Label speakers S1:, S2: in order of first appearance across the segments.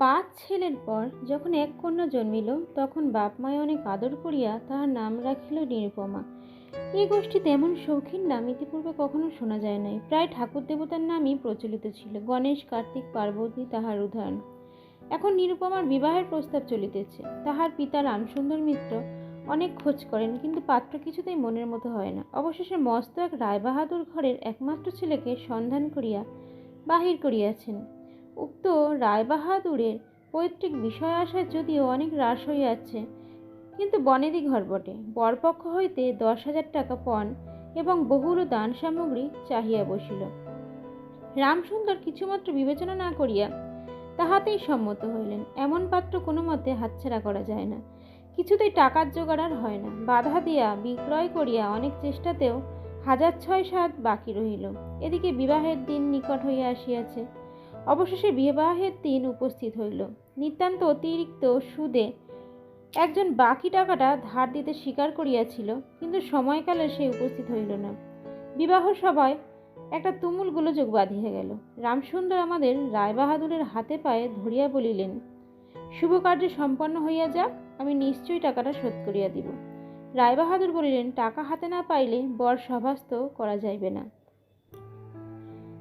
S1: পাঁচ ছেলের পর যখন এক কন্যা জন্মিল, তখন বাপ মায় অনেক আদর করিয়া তাহার নাম রাখিল নিরুপমা। এই গোষ্ঠী তেমন শৌখিন নাম ইতিপূর্বে কখনো শোনা যায় নাই। প্রায় ঠাকুর দেবতার নামই প্রচলিত ছিল। গণেশ, কার্তিক, পার্বতী তাহার উদাহরণ। এখন নিরুপমার বিবাহের প্রস্তাব চলিতেছে। তাহার পিতা রামসুন্দর মিত্র অনেক খোঁজ করেন, কিন্তু পাত্র কিছুতেই মনের মতো হয় না। অবশেষে মস্ত এক রায়বাহাদুর ঘরের একমাত্র ছেলেকে সন্ধান করিয়া বাহির করিয়াছেন। উক্ত রায়বাহাদুরের পৈতৃক বিষয় আসার যদিও অনেক হ্রাস হইয়াছে, কিন্তু বনেদি ঘর বটে। বরপক্ষ হইতে দশ হাজার টাকা পণ এবং বহুল দান সামগ্রী চাহিয়া বসিল। রামসুন্দর কিছুমাত্র বিবেচনা না করিয়া তাহাতেই সম্মত হইলেন। এমন পাত্র কোনো মতে হাতছাড়া করা যায় না। কিছুতেই টাকার জোগাড় আর হয় না। বাধা দিয়া বিক্রয় করিয়া অনেক চেষ্টাতেও হাজার ছয় সাত বাকি রহিল। এদিকে বিবাহের দিন নিকট হইয়া আসিয়াছে। অবশেষে বিবাহের দিন উপস্থিত হইল। নিতান্ত অতিরিক্ত সুদে একজন বাকি টাকাটা ধার দিতে স্বীকার করিয়াছিল, কিন্তু সময়কালে সে উপস্থিত হইল না। বিবাহ সভায় একটা তুমুল গোলযোগ বাঁধিয়া গেল। রামসুন্দর আমাদের রায়বাহাদুরের হাতে পায়ে ধরিয়া বলিলেন, শুভ কার্য সম্পন্ন হইয়া যাক, আমি নিশ্চয়ই টাকাটা শোধ করিয়া দিব। রায়বাহাদুর বলিলেন, টাকা হাতে না পাইলে বর সভাস্থ করা যাইবে না।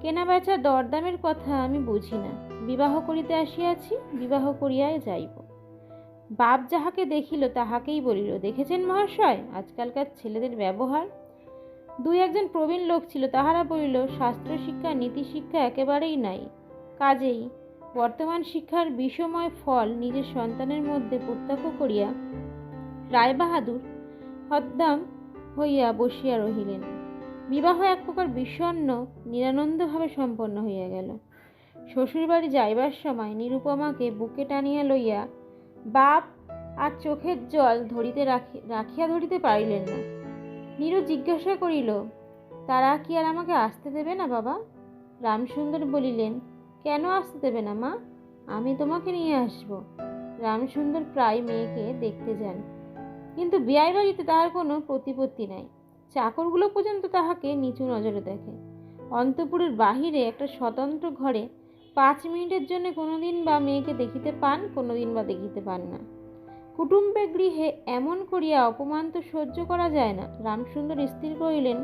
S1: কেনা বেচা দরদামের কথা আমি বুঝি না। বিবাহ করিতে আসিয়াছি, বিবাহ করিয়াই যাইব। বাপ যাহাকে দেখিল, তাহাকেই বলিল, দেখেছেন মহাশয়, আজকালকার ছেলেদের ব্যবহার? দুই একজন প্রবীণ লোক ছিল, তাহারা বলিল, শাস্ত্র শিক্ষা, নীতি শিক্ষা একেবারেই নাই। কাজেই বর্তমান শিক্ষার বিষময় ফল নিজের সন্তানের মধ্যে প্রত্যক্ষ করিয়া রায়বাহাদুর হদ্দাম হইয়া বসিয়া রহিলেন। বিবাহ এক প্রকার বিষণ্ন নিরানন্দভাবে সম্পন্ন হইয়া গেল। শ্বশুরবাড়ি যাইবার সময় নিরুপমাকে বুকে টানিয়া লইয়া বাপ আর চোখের জল ধরিতে রাখি রাখিয়া ধরিতে পারিলেন না। নীরু জিজ্ঞাসা করিল, তারা কি আর আমাকে আসতে দেবে না বাবা? রামসুন্দর বলিলেন, কেন আসতে দেবে না মা? আমি তোমাকে নিয়ে আসব। রামসুন্দর প্রায় মেয়েকে দেখতে যান। কিন্তু বিয়াই বাড়িতে তাহার কোনো প্রতিপত্তি নাই। চাকরগুলো পর্যন্ত তাহাকে নিচু নজরে দেখে। অন্তপুরের বাহিরে একটা স্বতন্ত্র ঘরে পাঁচ মিনিটের জন্য কোনোদিন বা মেয়েকে দেখিতে পান, কোনোদিন বা দেখিতে পান না। কুটুম্বে গৃহে এমন করিয়া অপমান তো সহ্য করা যায় না। রামসুন্দর স্থির করিলেন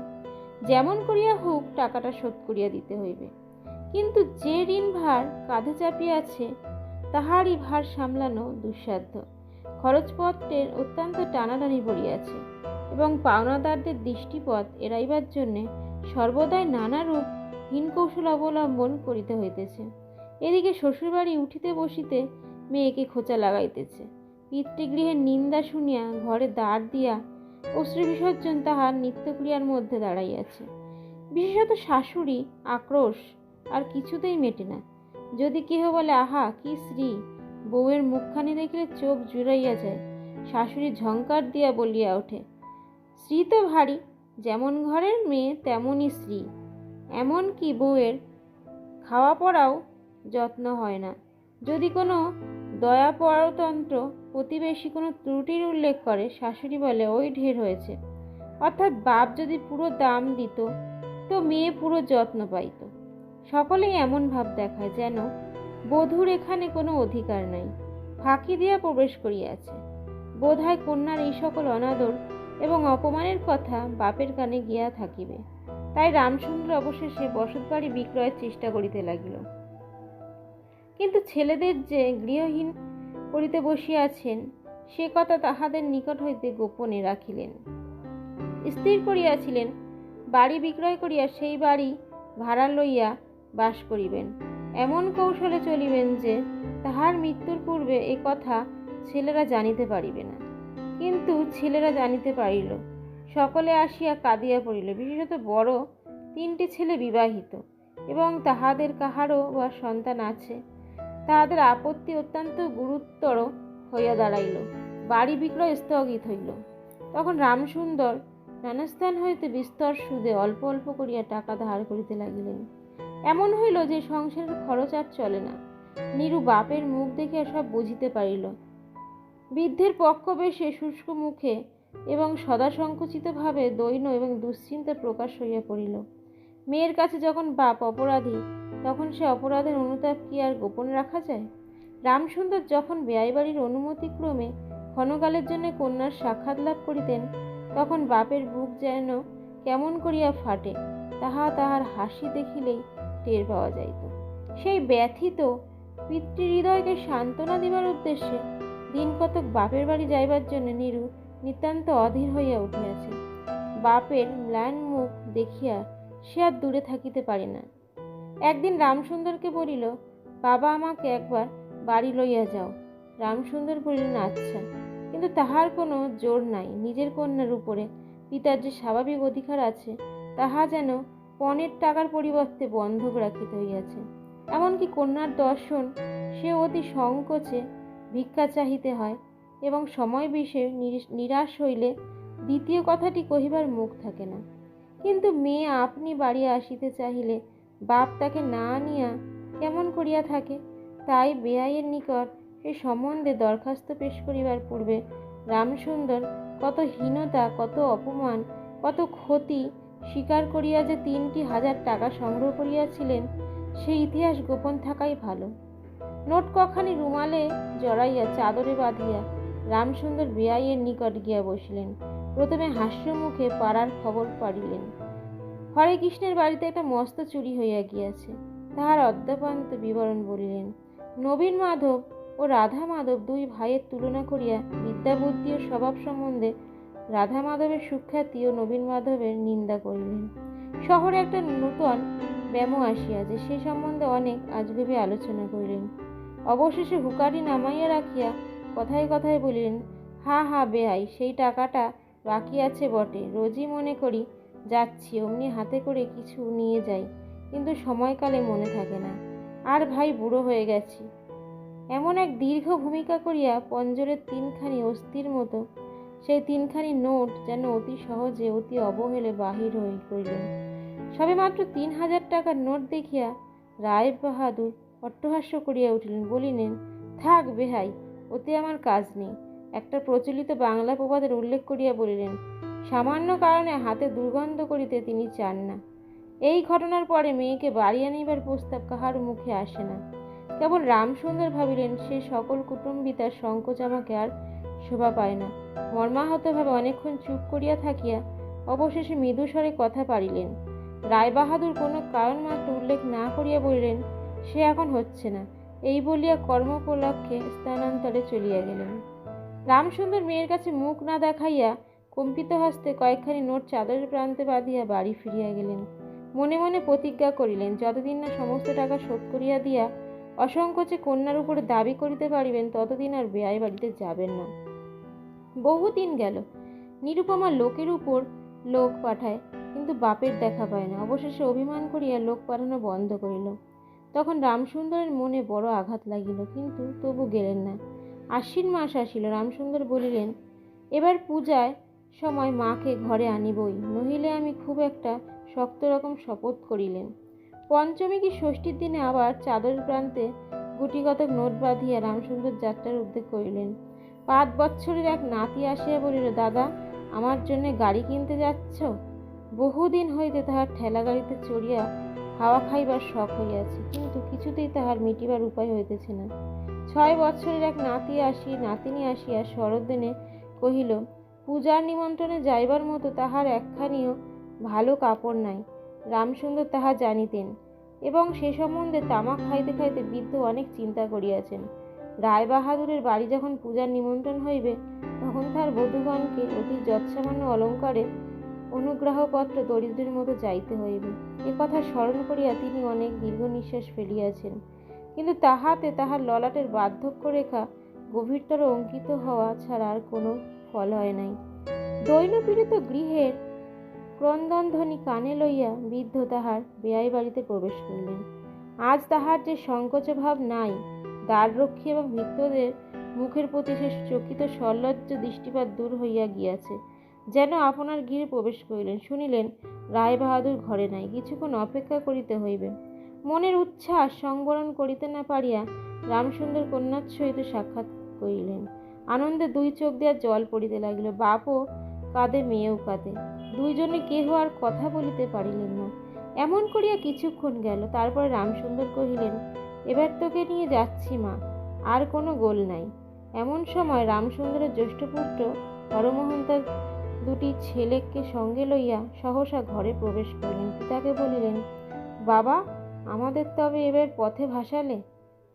S1: যেমন করিয়া হোক, টাকাটা শোধ করিয়া দিতে হইবে। কিন্তু যে ঋণ ভার কাঁধে চাপিয়াছে, তাহারই ভার সামলানো দুঃসাধ্য। খরচপত্রের অত্যন্ত টানাটানি পড়িয়াছে। এবং পাওনাদারদের দৃষ্টিপথ এড়াইবার জন্যে সর্বদাই নানারূপ হীনকৌশল অবলম্বন করিতে হইতেছে। এদিকে শ্বশুরবাড়ি উঠিতে বসিতে মেয়েকে খোঁচা লাগাইতেছে। পিতৃগৃহের নিন্দা শুনিয়া ঘরে দাঁড় দিয়া অশ্রু বিসর্জন তাহার নিত্যক্রিয়ার মধ্যে দাঁড়াইয়াছে। বিশেষত শাশুড়ি আক্রোশ আর কিছুতেই মেটে না। যদি কেহ বলে, আহা, কি শ্রী বউয়ের মুখখানি দেখিলে চোখ জুড়াইয়া যায়। শাশুড়ি ঝঙ্কার দিয়া বলিয়া ওঠে স্ত্রী তো ভারী, যেমন ঘরের মেয়ে তেমনই স্ত্রী। এমন কি বউয়ের খাওয়া পড়াও যত্ন হয় না। যদি কোনো দয়া পরতন্ত্র প্রতিবেশী কোনো ত্রুটির উল্লেখ করে, শাশুড়ি বলে, ওই ঢের হয়েছে। অর্থাৎ বাপ যদি পুরো দাম দিত, তো মেয়ে পুরো যত্ন পাইত। সকলেই এমন ভাব দেখায় যেন বধূর এখানে কোনো অধিকার নাই। ফাঁকি দিয়া প্রবেশ করিয়াছে। বোধহয় কন্যার এই সকল অনাদর এবং অপমানের কথা বাপের কানে গিয়া থাকিবে। তাই রামচন্দ্র অবশেষে বসত বাড়ি বিক্রয়ের চেষ্টা করিতে লাগিল। কিন্তু ছেলেদের যে গৃহহীন করিতে বসিয়াছেন সে কথা তাহাদের নিকট হইতে গোপনে রাখিলেন। স্থির করিয়াছিলেন, বাড়ি বিক্রয় করিয়া সেই বাড়ি ভাড়া লইয়া বাস করিবেন। এমন কৌশলে চলিবেন যে, তাহার মৃত্যুর পূর্বে এ কথা ছেলেরা জানিতে পারিবে না। কিন্তু ছেলেরা জানিতে পারিল। সকলে আসিয়া কাঁদিয়া পড়িল। বিশেষত বড় তিনটি ছেলে বিবাহিত এবং তাহাদের কাহারও বা সন্তান আছে, তাহাদের আপত্তি অত্যন্ত গুরুতর হইয়া দাঁড়াইল। বাড়ি বিক্রয় স্থগিত হইল। তখন রামসুন্দর নানাস্থান হইতে বিস্তর সুদে অল্প অল্প করিয়া টাকা ধার করিতে লাগিলেন। এমন হইল যে সংসারের খরচ আর চলে না। নিরু বাপের মুখ দেখিয়া সব বুঝিতে পারিল। বৃদ্ধের পক্ষ বেশে শুষ্ক মুখে এবং সদা সংকুচিতভাবে দৈন্য এবং দুশ্চিন্তা প্রকাশ হইয়া পড়িল। মেয়ের কাছে যখন বাপ অপরাধী, তখন সে অপরাধের অনুতাপ কি আর গোপন রাখা যায়? রামসুন্দর যখন বেয়াইবাড়ির অনুমতিক্রমে ক্ষণকালের জন্য কন্যার সাক্ষাৎ লাভ করিতেন, তখন বাপের বুক যেন কেমন করিয়া ফাটে, তাহা তাহার হাসি দেখিলেই টের পাওয়া যাইত। সেই ব্যথিত পিতৃহৃদয়কে সান্ত্বনা দিবার উদ্দেশ্যে দিন কতক বাপের বাড়ি যাইবার জন্য নিরু নিতান্ত অধীর হইয়া উঠিয়াছে। বাপের ম্লান মুখ দেখিয়া সে আর দূরে থাকিতে পারে না। একদিন রামসুন্দরকে বলিল, বাবা আমাকে একবার বাড়ি লইয়া যাও। রামসুন্দর বলিলেন আচ্ছা। কিন্তু তাহার কোনো জোর নাই। নিজের কন্যার উপরে পিতার যে স্বাভাবিক অধিকার আছে, তাহা যেন পণের টাকার পরিবর্তে বন্ধক রাখিতে হইয়াছে। এমনকি কন্যার দর্শন সে অতি সংকোচে ভিক্ষা চাহিতে হয় এবং সময় বিষয়ে নিরাশ হইলে দ্বিতীয় কথাটি কহিবার মুখ থাকে না। কিন্তু মেয়ে আপনি বাড়ি আসিতে চাহিলে বাপ তাকে না আনিয়া কেমন করিয়া থাকে? তাই বেআইয়ের নিকট সে সম্বন্ধে দরখাস্ত পেশ করিবার পূর্বে রামসুন্দর কত হীনতা, কত অপমান, কত ক্ষতি স্বীকার করিয়া যে তিনটি হাজার টাকা সংগ্রহ করিয়াছিলেন সেই ইতিহাস গোপন থাকাই ভালো। নোট কখানি রুমালে জড়াইয়া চাদরে বাঁধিয়া রামসুন্দর বেআইয়ের নিকট গিয়া বসিলেন। প্রথমে হাস্য মুখে পাড়ার খবর পাড়িলেন। হরে কৃষ্ণের বাড়িতে একটা মস্ত চুরি হইয়া গিয়াছে। তাহার অদ্যাপান্ত বিবরণ বলিলেন, নবীন মাধব ও রাধা মাধব দুই ভাইয়ের তুলনা করিয়া বিদ্যাবুদ্ধি ও স্বভাব সম্বন্ধে রাধা মাধবের সুখ্যাতি ও নবীন মাধবের নিন্দা করিলেন। শহরে একটা নূতন ব্যামো আসিয়াছে, সে সম্বন্ধে অনেক আজগুবি আলোচনা করিলেন। অবশেষে হুকারি নামাইয়া রাখিয়া কথায় কথায় বলিলেন, হা হা, বেহাই, সেই টাকাটা বাকি আছে বটে, রোজই মনে করি যাচ্ছি, অমনি হাতে করে কিছু নিয়ে যাই, কিন্তু সময়কালে মনে থাকে না। আর ভাই, বুড়ো হয়ে গেছি। এমন এক দীর্ঘ ভূমিকা করিয়া পঞ্জরের তিনখানি অস্থির মতো, সেই তিনখানি নোট যেন অতি সহজে, অতি অবহেলে বাহির হয়ে করিলেন সবে মাত্র তিন হাজার টাকার নোট দেখিয়া রায় বাহাদুর অট্টহাস্য করিয়া উঠিলেন, বলিলেন, থাক বেহাই, ওতে আমার কাজ নেই। একটা প্রচলিত বাংলা প্রবাদের উল্লেখ করিয়া বলিলেন, সামান্য কারণে হাতে দুর্গন্ধ করিতে তিনি চান না। এই ঘটনার পরে মেয়েকে বাড়ি আনিবার প্রস্তাব কাহার মুখে আসে না। কেবল রামসুন্দর ভাবিলেন, সে সকল কুটুম্বী তার সংকোচ আমাকে আর শোভা পায় না। মর্মাহতভাবে অনেকক্ষণ চুপ করিয়া থাকিয়া অবশেষে মৃদুস্বরে কথা পারিলেন। রায়বাহাদুর কোনো কারণ মাত্র উল্লেখ না করিয়া বলিলেন সে এখন হচ্ছে না। এই বলিয়া কর্মোপলক্ষে স্থানান্তরে চলিয়া গেলেন। রামসুন্দর মেয়ের কাছে মুখ না দেখাইয়া কম্পিত হস্তে কয়েকখানি নোট চাদরের প্রান্তে বাঁধিয়া বাড়ি ফিরিয়া গেলেন। মনে মনে প্রতিজ্ঞা করিলেন, যতদিন না সমস্ত টাকা শোধ করিয়া দিয়া অসংকোচে কন্যার উপরে দাবি করিতে পারিবেন, ততদিন আর বেয়াই বাড়িতে যাবেন না। বহুদিন গেল। নিরুপমা লোকের উপর লোক পাঠায়, কিন্তু বাপের দেখা পায় না। অবশেষে অভিমান করিয়া লোক পাঠানো বন্ধ করিল। তখন রামসুন্দরের মনে বড় আঘাত লাগিল, কিন্তু তবু গেলেন না। আশ্বিন মাস আসিল, রামসুন্দর বলিলেন, এবার পূজায় সময় মাকে ঘরে আনিবই, নহিলে আমি খুব একটা শক্ত রকম শপথ করিলেন। পঞ্চমী কি ষষ্ঠীর দিনে আবার চাদর প্রান্তে গুটিগতক নোট বাঁধিয়া রামসুন্দর যাত্রার উদ্যোগ করিলেন। পাঁচ বৎসরের এক নাতি আসিয়া বলিল, দাদা, আমার জন্য গাড়ি কিনতে যাচ্ছ? বহুদিন হইতে তাহার ঠেলা গাড়িতে চড়িয়া হাওয়া খাইবার শখ হইয়াছে, কিন্তু কিছুতেই তাহার মিটিবার উপায় হইতেছে না। ছয় বৎসরের এক নাতি আসি, নাতিনী আসিয়া শরৎদিনে কহিল, পূজার নিমন্ত্রণে যাইবার মতো তাহার একখানিও ভালো কাপড় নাই। রামসুন্দর তাহা জানিতেন এবং সে সম্বন্ধে তামাক খাইতে খাইতে বৃদ্ধ অনেক চিন্তা করিয়াছেন। রায়বাহাদুরের বাড়ি যখন পূজার নিমন্ত্রণ হইবে, তখন তার বধূগণকে অতি যৎসামান্য অলঙ্কারে অনুগ্রহপত্র দরিদ্রের মতো যাইতে হইবে। এ কথা স্মরণ করিয়া তিনি অনেক দীর্ঘ নিঃশ্বাস ফেলিয়াছেন। কিন্তু তাহাতে তাহার ললাটের বার্ধক্য রেখা গভীরতর অঙ্কিত হওয়া ছাড়া আর কোনো ফল হয় নাই। দৈনপীড়িত গৃহের ক্রন্দনধ্বনি কানে লইয়া বৃদ্ধ তাহার বেয়াই বাড়িতে প্রবেশ করিলেন। আজ তাহার যে সংকোচ ভাব নাই, দ্বাররক্ষী এবং ভৃত্যদের মুখের প্রতি সে চকিত সল্লজ্জ দৃষ্টিপাত দূর হইয়া গিয়াছে। যেন আপনার গৃহে প্রবেশ করিলেন। শুনিলেন রায় বাহাদুর ঘরে নাই, কিছুক্ষণ অপেক্ষা করিতে হইবে। মনের উচ্ছ্বাস সংবরণ করিতে না পারিয়া রামসুন্দর কন্যার সহিত সাক্ষাৎ করিলেন। আনন্দে দুই চোখ দিয়া জল পড়িতে লাগিল। বাপও কাঁদে, মেয়েও কাঁদে। দুইজনে কেহ আর কথা বলিতে পারিলেন না। এমন করিয়া কিছুক্ষণ গেল, তারপরে রামসুন্দর কহিলেন, এবার তোকে নিয়ে যাচ্ছি মা, আর কোনো গোল নাই। এমন সময় রামসুন্দরের জ্যেষ্ঠ পুত্র হরমোহন তার দুটি ছেলেকে সঙ্গে লইয়া সহসা ঘরে প্রবেশ করিলেন। পিতাকে বলিলেন, বাবা, আমাদের তবে এবার পথে ভাসালে?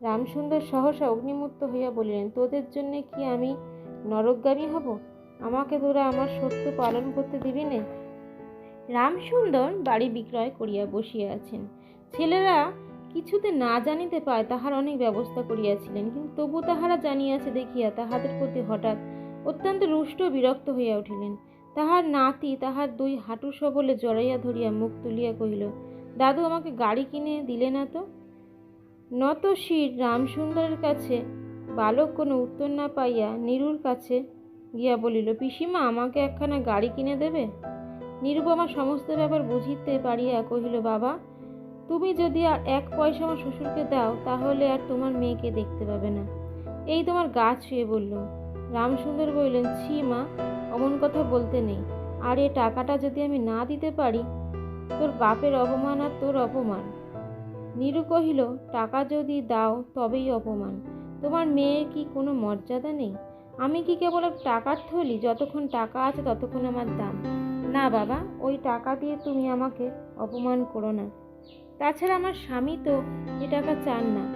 S1: রামসুন্দর সহসা অগ্নিমূর্ত হইয়া বলিলেন, তোদের জন্য কি আমি নরকগামী হব? আমাকে তোরা আমার সত্য পালন করতে দিবি নে? রামসুন্দর বাড়ি বিক্রয় করিয়া বসিয়া আছেন। ছেলেরা কিছুতে না জানিতে পায় তাহার অনেক ব্যবস্থা করিয়াছিলেন, কিন্তু তবু তাহারা জানিয়াছে দেখিয়া তাহাদের প্রতি হঠাৎ অত্যন্ত রুষ্ট বিরক্ত হইয়া উঠিলেন। তাহার নাতি তাহার দুই হাঁটু সবলে জড়াইয়া ধরিয়া মুখ তুলিয়া কহিল, দাদু, আমাকে গাড়ি কিনে দিলে না তো? নত শির, রামসুন্দরের কাছে বালক কোনো উত্তর না পাইয়া নীরুর কাছে গিয়া বলিল, পিসিমা, আমাকে একখানা গাড়ি কিনে দেবে? নিরুপমা সমস্ত ব্যাপার বুঝিতে পারিয়া কহিল, বাবা, তুমি যদি আর এক পয়সা আমার শ্বশুরকে দাও, তাহলে আর তোমার মেয়েকে দেখতে পাবে না। এই তোমার গা ছুঁয়ে বলল রামসুন্দর বললেন, ছি মা, অমন কথা বলতে নেই। আর এ টাকাটা যদি আমি না দিতে পারি, তোর বাপের অপমান আর তোর অপমান। নীরু কহিল, টাকা যদি দাও, তবেই অপমান। তোমার মেয়ের কি কোনো মর্যাদা নেই? আমি কি কেবল টাকার থলি? যতক্ষণ টাকা আছে, ততক্ষণ আমার দাম। না বাবা, ওই টাকা দিয়ে তুমি আমাকে অপমান করো না। তাছাড়া আমার স্বামী তো এ টাকা চান না।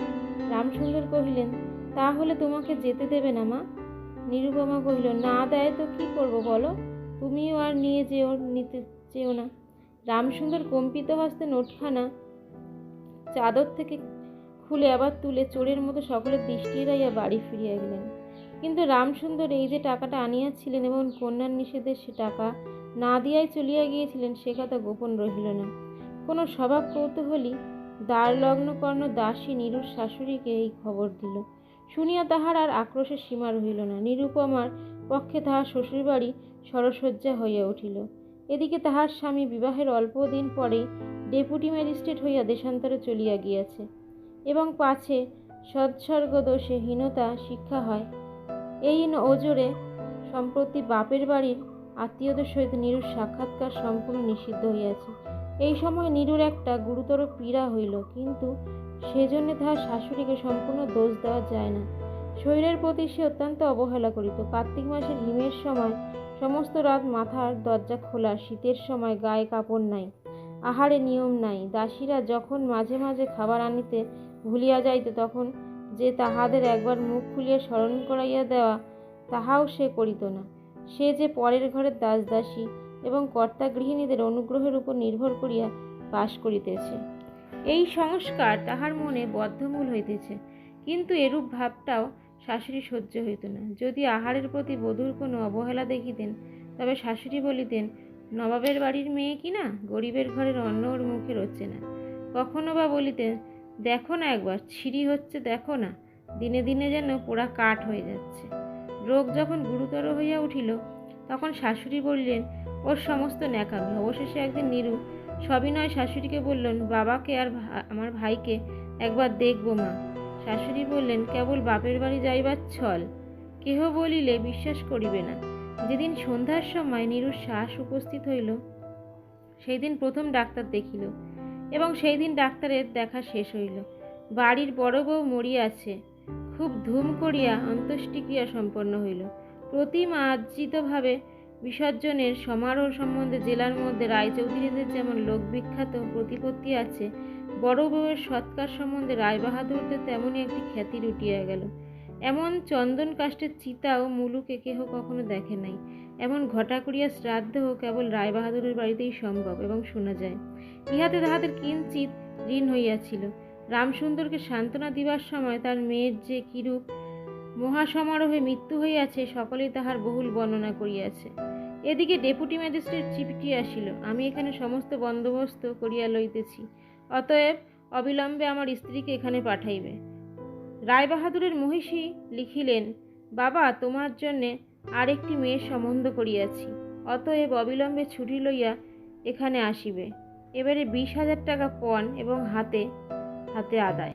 S1: রামসুন্দর কহিলেন, তাহলে তোমাকে যেতে দেবে না মা? নিরুপমা কহিল, না দেয় তো কি করব বলো? তুমিও আর নিয়ে যেও, নিতে চেও না। রামসুন্দর কম্পিত হস্তে নোটখানা চাদর থেকে খুলে আবার তুলে চোরের মতো সকলের দৃষ্টি এড়াইয়া বাড়ি ফিরিয়া গেলেন। কিন্তু রামসুন্দর এই যে টাকাটা আনিয়াছিলেন এবং কন্যার নিষেধে সে টাকা না দিয়াই চলিয়া গিয়েছিলেন, সে কথা গোপন রহিল না। কোনো স্বভাব কৌতূহলী দ্বার লগ্ন কর্ণ দাসী নীরুর শাশুড়িকে এই খবর দিল। শুনিয়া তাহার আর আক্রোশের সীমা রহিল না। নিরুপমার পক্ষে তাহার শ্বশুরবাড়ি সরসজ্জা হইয়া উঠিল। এদিকে তাহার স্বামী বিবাহের অল্প দিন পরেই ডেপুটি ম্যাজিস্ট্রেট হইয়া দেশান্তরে চলিয়া গিয়াছে এবং পাছে সৎসর্গ দোষে হীনতা শিক্ষা হয়। এই ওজোরে সম্প্রতি বাপের বাড়ির আত্মীয়দের সহিত নীরুর সাক্ষাৎকার সম্পূর্ণ নিষিদ্ধ হইয়াছে। এই সময় নীরুর একটা গুরুতর পীড়া হইল, কিন্তু সেজন্য তাহার শাশুড়িকে সম্পূর্ণ দোষ দেওয়া যায় না। শরীরের প্রতি সে অত্যন্ত অবহেলা করিত। কার্তিক মাসের হিমের সময় সমস্ত রাত মাথার দরজা খোলা, শীতের সময় গায়ে কাপড় নাই, আহারে নিয়ম নাই। দাসীরা যখন মাঝে মাঝে খাবার আনিতে ভুলিয়া যাইত, তখন যে তাহাদের একবার মুখ খুলিয়া স্মরণ করাইয়া দেওয়া, তাহাও সে করিত না। সে যে পরের ঘরের দাসদাসী এবং কর্তা গৃহিণীদের অনুগ্রহের উপর নির্ভর করিয়া বাস করিতেছে। এই সংস্কার তাহার মনে বদ্ধমূল হইতেছে, কিন্তু এরূপ ভাবটাও শাশুড়ি সহ্য হইত না। যদি আহারের প্রতি বধূর কোনো অবহেলা দেখিতেন, তবে শাশুড়ি বলিতেন, নবাবের বাড়ির মেয়ে কি না? গরিবের ঘরের অন্ন ওর মুখে রচ্ছে না। কখনো বা বলিতেন, দেখো না একবার, ছিঁড়ি হচ্ছে, দেখো না। দিনে দিনে যেন পোড়া কাঠ হয়ে যাচ্ছে। রোগ যখন গুরুতর হইয়া উঠিল, তখন শাশুড়ি বললেন, ওর সমস্ত ন্যাকামি। অবশেষে একদিন নিরু সবিনয় শাশুড়িকে বললেন, বাবাকে আর আমার ভাইকে একবার দেখব মা। শাশুড়ি বললেন, কেবল বাপের বাড়ি যাইবার ছল। কেহ বলিলে বিশ্বাস করিবে না। যেদিন সন্ধ্যার সময় নিরুর শ্বাস উপস্থিত হইল সেই দিন প্রথম ডাক্তার দেখিল এবং সেই দিন ডাক্তারের দেখা শেষ হইল। বাড়ির বড় বউ মরিয়াছে খুব ধুম করিয়া অন্ত্যেষ্টিক্রিয়া সম্পন্ন হইল। প্রতিমার্জিতভাবে বিসর্জনের সমারোহ সম্বন্ধে জেলার মধ্যে রায়চৌধুরীদের যেমন লোকবিখ্যাত প্রতিপত্তি আছে, বড় বউয়ের সৎকার সম্বন্ধে রায়বাহাদুরদের তেমনই একটি খ্যাতি রুটিয়া গেল। এমন চন্দন কাষ্টের চিতা ও মুলুকে কেহ কখনো দেখে নাই। এমন ঘটা করিয়া শ্রাদ্ধ কেবল রায়বাহাদুরের বাড়িতেই সম্ভব এবং শোনা যায়। ইহাতে তাহাদের কিঞ্চিত ঋণ হইয়াছিল। রামসুন্দরকে সান্ত্বনা দিবার সময় তার মেয়ের যে কিরূপ মহাসমারোহে মৃত্যু হইয়াছে, সকলেই তাহার বহুল বর্ণনা করিয়াছে। এদিকে ডেপুটি ম্যাজিস্ট্রেট চিঠি আসিল, আমি এখানে সমস্ত বন্দোবস্ত করিয়া লইতেছি, অতএব অবিলম্বে আমার স্ত্রীকে এখানে পাঠাইবে। রায়বাহাদুরের মহিষী লিখিলেন, বাবা, তোমার জন্যে আরেকটি মেয়ের সম্বন্ধ করিয়াছি, অতএব অবিলম্বে ছুটি লইয়া এখানে আসিবে। এবারে বিশ হাজার টাকা পণ এবং হাতে হাতে আদায়।